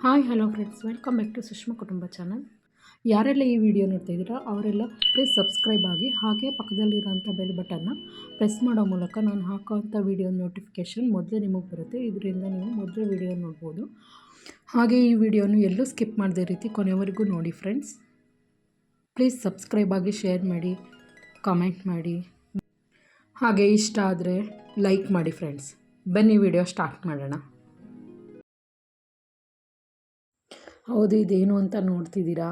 Hi, hello friends welcome back to Sushma ಕುಟುಂಬ channel ಯಾರೆಲ್ಲ ಈ ವಿಡಿಯೋ ನೋಡ್ತಾ ಇದ್ದೀರಾ, ಅವರೆಲ್ಲ ಪ್ಲೀಸ್ ಸಬ್ಸ್ಕ್ರೈಬ್ ಆಗಿ, ಹಾಗೆ ಪಕ್ಕದಲ್ಲಿರೋಂಥ ಬೆಲ್ ಬಟನ್ನ ಪ್ರೆಸ್ ಮಾಡೋ ಮೂಲಕ ನಾನು ಹಾಕೋವಂಥ ವಿಡಿಯೋ ನೋಟಿಫಿಕೇಷನ್ ಮೊದಲೇ ನಿಮಗೆ ಬರುತ್ತೆ. ಇದರಿಂದ ನೀವು ಮೊದಲೇ ವಿಡಿಯೋ ನೋಡ್ಬೋದು. ಹಾಗೆ ಈ ವಿಡಿಯೋನು ಎಲ್ಲೂ ಸ್ಕಿಪ್ ಮಾಡದೇ ರೀತಿ ಕೊನೆವರೆಗೂ ನೋಡಿ ಫ್ರೆಂಡ್ಸ್ ಪ್ಲೀಸ್ ಸಬ್ಸ್ಕ್ರೈಬ್ ಆಗಿ ಶೇರ್ ಮಾಡಿ ಕಾಮೆಂಟ್ ಮಾಡಿ. ಹಾಗೆ ಇಷ್ಟ ಆದರೆ ಲೈಕ್ ಮಾಡಿ ಫ್ರೆಂಡ್ಸ್ ಬನ್ನಿ ವಿಡಿಯೋ ಸ್ಟಾರ್ಟ್ ಮಾಡೋಣ. ಹೌದು, ಇದೇನು ಅಂತ ನೋಡ್ತಿದ್ದೀರಾ?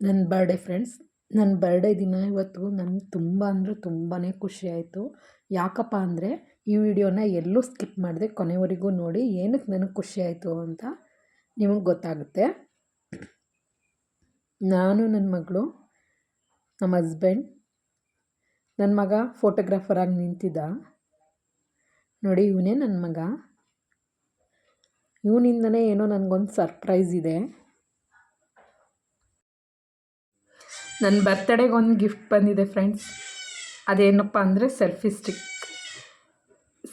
ನನ್ನ ಬರ್ಡೇ ಫ್ರೆಂಡ್ಸ್ ನನ್ನ ಬರ್ಡೇ ದಿನ ಇವತ್ತು ನನಗೆ ತುಂಬ ಅಂದರೆ ತುಂಬಾ ಖುಷಿ ಆಯಿತು. ಯಾಕಪ್ಪ ಅಂದರೆ ಈ ವಿಡಿಯೋನ ಎಲ್ಲೂ ಸ್ಕಿಪ್ ಮಾಡಿದೆ ಕೊನೆವರೆಗೂ ನೋಡಿ ಏನಕ್ಕೆ ನನಗೆ ಖುಷಿ ಆಯಿತು ಅಂತ ನಿಮಗೆ ಗೊತ್ತಾಗುತ್ತೆ. ನಾನು ನನ್ನ ಮಗಳು ನಮ್ಮ ಹಸ್ಬೆಂಡ್ ನನ್ನ ಮಗ ಫೋಟೋಗ್ರಾಫರಾಗಿ ನಿಂತಿದ್ದ. ನೋಡಿ, ಇವನೇ ನನ್ನ ಮಗ. ಇವನಿಂದನೇ ಏನೋ ನನಗೊಂದು ಸರ್ಪ್ರೈಸ್ ಇದೆ. ನನ್ನ ಬರ್ತಡೇಗೆ ಒಂದು ಗಿಫ್ಟ್ ಬಂದಿದೆ ಫ್ರೆಂಡ್ಸ್ ಅದೇನಪ್ಪ ಅಂದರೆ ಸೆಲ್ಫಿ ಸ್ಟಿಕ್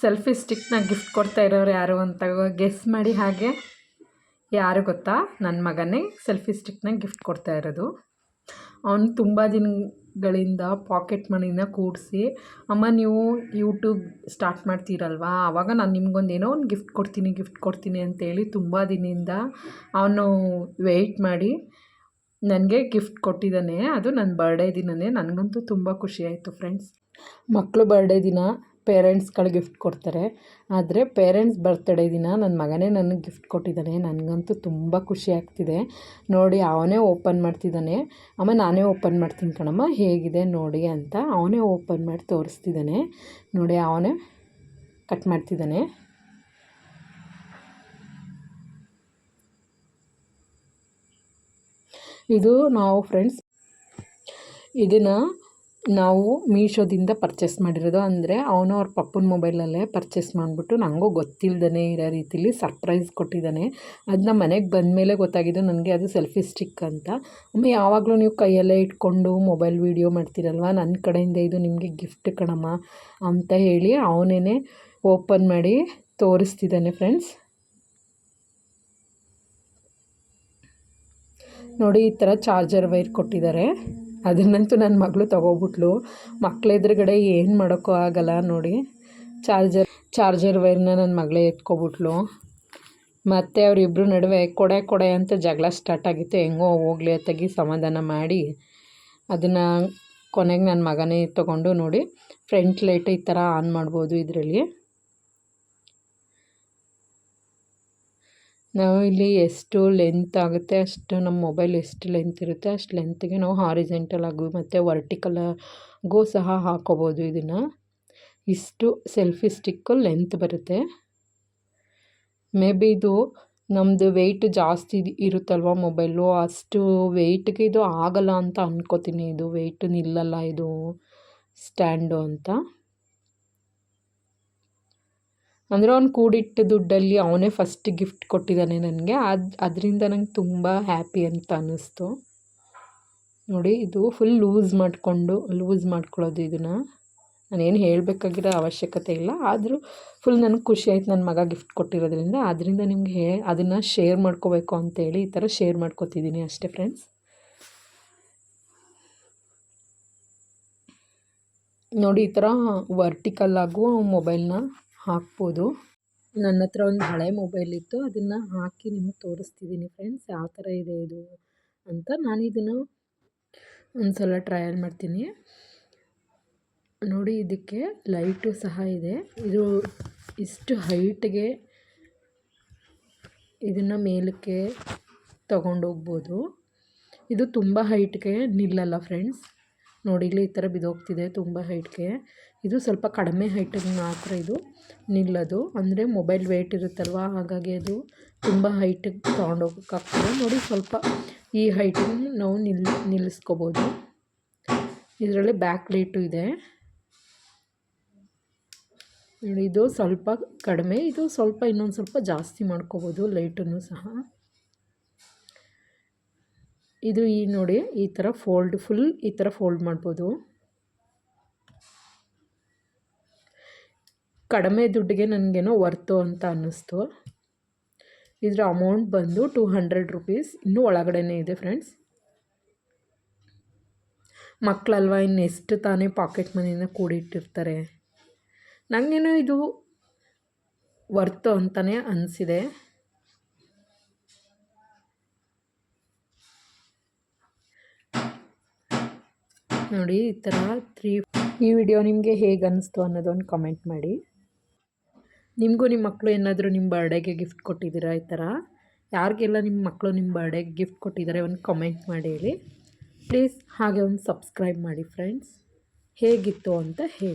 ಸೆಲ್ಫಿ ಸ್ಟಿಕ್ನ ಗಿಫ್ಟ್ ಕೊಡ್ತಾ ಇರೋರು ಯಾರು ಅಂತ ಗೆಸ್ ಮಾಡಿ ಹಾಗೆ. ಯಾರು ಗೊತ್ತಾ? ನನ್ನ ಮಗನೇ ಸೆಲ್ಫಿ ಸ್ಟಿಕ್ನ ಗಿಫ್ಟ್ ಕೊಡ್ತಾ ಇರೋದು. ಅವನು ತುಂಬ ದಿನಗಳಿಂದ ಪಾಕೆಟ್ ಮನಿನ ಕೂಡಿಸಿ, ಅಮ್ಮ, ನೀವು ಯೂಟ್ಯೂಬ್ ಸ್ಟಾರ್ಟ್ ಮಾಡ್ತೀರಲ್ವಾ? ಆವಾಗ ನಾನು ನಿಮ್ಗೊಂದು ಏನೋ ಒಂದು ಗಿಫ್ಟ್ ಕೊಡ್ತೀನಿ ಗಿಫ್ಟ್ ಕೊಡ್ತೀನಿ ಅಂತೇಳಿ ತುಂಬ ದಿನದಿಂದ ಅವನು ವೆಯ್ಟ್ ಮಾಡಿ ನನಗೆ ಗಿಫ್ಟ್ ಕೊಟ್ಟಿದ್ದಾನೆ. ಅದು ನನ್ನ ಬರ್ಡೇ ದಿನವೇ ನನಗಂತೂ ತುಂಬ ಖುಷಿಯಾಯಿತು ಫ್ರೆಂಡ್ಸ್ ಮಕ್ಕಳು ಬರ್ಡೇ ದಿನ ಪೇರೆಂಟ್ಸ್ಗಳು ಗಿಫ್ಟ್ ಕೊಡ್ತಾರೆ. ಆದರೆ ಪೇರೆಂಟ್ಸ್ ಬರ್ತ್ಡೇ ದಿನ ನನ್ನ ಮಗನೇ ನನಗೆ ಗಿಫ್ಟ್ ಕೊಟ್ಟಿದ್ದಾನೆ. ನನಗಂತೂ ತುಂಬ ಖುಷಿ ಆಗ್ತಿದೆ. ನೋಡಿ, ಅವನೇ ಓಪನ್ ಮಾಡ್ತಿದ್ದಾನೆ. ಅಮ್ಮ, ನಾನೇ ಓಪನ್ ಮಾಡ್ತೀನಿ ಕಣಮ್ಮ. ಹೇಗಿದೆ, ನೋಡಿ ಅಂತ ಅವನೇ ಓಪನ್ ಮಾಡಿ ತೋರಿಸ್ತಿದ್ದಾನೆ. ನೋಡಿ, ಅವನೇ ಕಟ್ ಮಾಡ್ತಿದ್ದಾನೆ. ಇದು ನಾವು ಫ್ರೆಂಡ್ಸ್ ಇದನ್ನು ನಾವು ಮೀಶೋದಿಂದ ಪರ್ಚೇಸ್ ಮಾಡಿರೋದು. ಅಂದರೆ ಅವನು ಅವ್ರ ಪಪ್ಪನ ಮೊಬೈಲಲ್ಲೇ ಪರ್ಚೇಸ್ ಮಾಡಿಬಿಟ್ಟು ನನಗೂ ಗೊತ್ತಿಲ್ಲದೇ ಇರೋ ರೀತಿಲಿ ಸರ್ಪ್ರೈಸ್ ಕೊಟ್ಟಿದ್ದಾನೆ. ಅದನ್ನ ಮನೆಗೆ ಬಂದಮೇಲೆ ಗೊತ್ತಾಗಿದ್ದು ನನಗೆ ಅದು ಸೆಲ್ಫಿ ಸ್ಟಿಕ್ ಅಂತ. ಅಮ್ಮ ಯಾವಾಗಲೂ ನೀವು ಕೈಯಲ್ಲೇ ಇಟ್ಕೊಂಡು ಮೊಬೈಲ್ ವೀಡಿಯೋ ಮಾಡ್ತೀರಲ್ವ? ನನ್ನ ಕಡೆಯಿಂದ ಇದು ನಿಮಗೆ ಗಿಫ್ಟ್ ಕಣಮ್ಮ ಅಂತ ಹೇಳಿ ಅವನೇ ಓಪನ್ ಮಾಡಿ ತೋರಿಸ್ತಿದ್ದಾನೆ ಫ್ರೆಂಡ್ಸ್ ನೋಡಿ ಈ ಥರ ಚಾರ್ಜರ್ ವೈರ್ ಕೊಟ್ಟಿದ್ದಾರೆ. ಅದನ್ನಂತೂ ನನ್ನ ಮಗಳು ತೊಗೊಬಿಟ್ಲು. ಮಕ್ಳ ಎದುರುಗಡೆ ಏನು ಮಾಡೋಕ್ಕೂ ಆಗಲ್ಲ ನೋಡಿ. ಚಾರ್ಜರ್ ಚಾರ್ಜರ್ ವೈರ್ನ ನನ್ನ ಮಗಳೇ ಎತ್ಕೊಬಿಟ್ಲು. ಮತ್ತು ಅವರಿಬ್ಬರು ನಡುವೆ ಕೊಡೆ ಕೊಡೆ ಅಂತ ಜಗಳ ಸ್ಟಾರ್ಟ್ ಆಗಿತ್ತು. ಹೆಂಗೋ ಹೋಗ್ಲಿ ಅತ್ತಾಗಿ ಸಮಾಧಾನ ಮಾಡಿ ಅದನ್ನು ಕೊನೆಗೆ ನನ್ನ ಮಗನೇ ತೊಗೊಂಡು ನೋಡಿ, ಫ್ರಂಟ್ ಲೈಟ್ ಈ ಥರ ಆನ್ ಮಾಡ್ಬೋದು ಇದರಲ್ಲಿ. ನಾವು ಇಲ್ಲಿ ಎಷ್ಟು ಲೆಂತ್ ಆಗುತ್ತೆ, ಅಷ್ಟು ನಮ್ಮ ಮೊಬೈಲ್ ಎಷ್ಟು ಲೆಂತ್ ಇರುತ್ತೆ, ಅಷ್ಟು ಲೆಂತ್ಗೆ ನಾವು ಹಾರಿಜೆಂಟಲ್ ಆಗು ಮತ್ತು ವರ್ಟಿಕಲಾಗೂ ಸಹ ಹಾಕೋಬೋದು ಇದನ್ನು. ಇಷ್ಟು ಸೆಲ್ಫಿ ಸ್ಟಿಕ್ಕು ಲೆಂತ್ ಬರುತ್ತೆ. ಮೇ ಬಿ ಇದು ನಮ್ಮದು ವೆಯ್ಟ್ ಜಾಸ್ತಿ ಇರುತ್ತಲ್ವ ಮೊಬೈಲು ಅಷ್ಟು ವೆಯ್ಟ್ಗೆ ಇದು ಆಗಲ್ಲ ಅಂತ ಅಂದ್ಕೋತೀನಿ ಇದು ವೆಯ್ಟ್ ನಿಲ್ಲಲ್ಲ, ಇದು ಸ್ಟ್ಯಾಂಡು ಅಂತ. ಅಂದರೆ ಅವ್ನು ಕೂಡಿಟ್ಟ ದುಡ್ಡಲ್ಲಿ ಅವನೇ ಫಸ್ಟ್ ಗಿಫ್ಟ್ ಕೊಟ್ಟಿದ್ದಾನೆ ನನಗೆ. ಅದು, ಅದರಿಂದ ನಂಗೆ ತುಂಬ ಹ್ಯಾಪಿ ಅಂತ ಅನ್ನಿಸ್ತು. ನೋಡಿ, ಇದು ಫುಲ್ ಲೂಸ್ ಮಾಡಿಕೊಂಡು ಲೂಸ್ ಮಾಡ್ಕೊಳ್ಳೋದು ಇದನ್ನು. ನಾನೇನು ಹೇಳಬೇಕಾಗಿರೋ ಅವಶ್ಯಕತೆ ಇಲ್ಲ. ಆದರೂ ಫುಲ್ ನನಗೆ ಖುಷಿ ಆಯ್ತು ನನ್ನ ಮಗ ಗಿಫ್ಟ್ ಕೊಟ್ಟಿರೋದ್ರಿಂದ. ಅದರಿಂದ ನಿಮಗೆ ಹೇ, ಅದನ್ನು ಶೇರ್ ಮಾಡ್ಕೋಬೇಕು ಅಂತೇಳಿ ಈ ಥರ ಶೇರ್ ಮಾಡ್ಕೋತಿದ್ದೀನಿ ಅಷ್ಟೇ ಫ್ರೆಂಡ್ಸ್ ನೋಡಿ, ಈ ಥರ ವರ್ಟಿಕಲ್ಲಾಗೂ ಮೊಬೈಲ್ನ ಹಾಕ್ಬೋದು. ನನ್ನ ಹತ್ರ ಒಂದು ಹಳೆ ಮೊಬೈಲ್ ಇತ್ತು. ಅದನ್ನು ಹಾಕಿ ನಿಮಗೆ ತೋರಿಸ್ತಿದ್ದೀನಿ ಫ್ರೆಂಡ್ಸ್ ಯಾವ ಥರ ಇದೆ ಇದು ಅಂತ ನಾನು ಇದನ್ನು ಒಂದು ಸಲ ಟ್ರಯಲ್ ಮಾಡ್ತೀನಿ. ನೋಡಿ ಇದಕ್ಕೆ ಲೈಟು ಸಹ ಇದೆ. ಇದು ಇಷ್ಟು ಹೈಟ್ಗೆ ಇದನ್ನು ಮೇಲಕ್ಕೆ ತಗೊಂಡೋಗ್ಬೋದು ಇದು ತುಂಬ ಹೈಟ್ಗೆ ನಿಲ್ಲಲ್ಲ ಫ್ರೆಂಡ್ಸ್ ನೋಡಿ, ಇಲ್ಲಿ ಈ ಥರ ಬಿದ್ದೋಗ್ತಿದೆ ತುಂಬ ಹೈಟ್ಗೆ. ಇದು ಸ್ವಲ್ಪ ಕಡಿಮೆ ಹೈಟಿಗೆ ಮಾತ್ರ ಇದು ನಿಲ್ಲೋದು. ಅಂದರೆ ಮೊಬೈಲ್ ವೆಯ್ಟ್ ಇರುತ್ತಲ್ವ, ಹಾಗಾಗಿ ಅದು ತುಂಬ ಹೈಟಿಗೆ ತೊಗೊಂಡೋಗೋಕ್ಕಾಗ್ತದೆ ನೋಡಿ, ಸ್ವಲ್ಪ ಈ ಹೈಟಿಗೆ ನಾವು ನಿಲ್, ನಿಲ್ಲಿಸ್ಕೋಬೋದು. ಇದರಲ್ಲಿ ಬ್ಯಾಕ್ ಲೈಟು ಇದೆ. ಇದು ಸ್ವಲ್ಪ ಕಡಿಮೆ, ಇದು ಸ್ವಲ್ಪ ಇನ್ನೊಂದು ಸ್ವಲ್ಪ ಜಾಸ್ತಿ ಮಾಡ್ಕೋಬೋದು ಲೈಟನ್ನು ಸಹ. ಇದು ಈ ನೋಡಿ, ಈ ಥರ ಫೋಲ್ಡ್ ಫುಲ್ ಈ ಥರ ಫೋಲ್ಡ್ ಮಾಡ್ಬೋದು. ಕಡಿಮೆ ದುಡ್ಡಿಗೆ ನನಗೇನೋ ವರ್ತು ಅಂತ ಅನ್ನಿಸ್ತು. ಇದರ ಅಮೌಂಟ್ ಬಂದು ಟೂ ಹಂಡ್ರೆಡ್ ರುಪೀಸ್ ಇನ್ನೂ ಒಳಗಡೆನೇ ಇದೆ ಫ್ರೆಂಡ್ಸ್ ಮಕ್ಕಳಲ್ವ ಇನ್ನು ಎಷ್ಟು ತಾನೇ ಪಾಕೆಟ್ ಮನಿಯಿಂದ ಕೂಡಿಟ್ಟಿರ್ತಾರೆ. ನನಗೇನೋ ಇದು ವರ್ತು ಅಂತಲೇ ಅನಿಸಿದೆ. ನೋಡಿ, ಈ ಥರ ತ್ರೀ ಈ ವಿಡಿಯೋ ನಿಮಗೆ ಹೇಗೆ ಅನ್ನಿಸ್ತು ಅನ್ನೋದೊಂದು ಕಮೆಂಟ್ ಮಾಡಿ. ನಿಮಗೂ ನಿಮ್ಮ ಮಕ್ಕಳು ಏನಾದರೂ ನಿಮ್ಮ ಬರ್ಡೇಗೆ ಗಿಫ್ಟ್ ಕೊಟ್ಟಿದ್ದೀರಾ ಈ ಥರ? ಯಾರಿಗೆಲ್ಲ ನಿಮ್ಮ ಮಕ್ಕಳು ನಿಮ್ಮ ಬರ್ಡೇಗೆ ಗಿಫ್ಟ್ ಕೊಟ್ಟಿದ್ದಾರೆ ಒಂದು ಕಮೆಂಟ್ ಮಾಡಿ ಹೇಳಿ. ಪ್ಲೀಸ್ ಹಾಗೆ ಒಂದು ಸಬ್ಸ್ಕ್ರೈಬ್ ಮಾಡಿ ಫ್ರೆಂಡ್ಸ್ ಹೇಗಿತ್ತು ಅಂತ ಹೇಳಿ.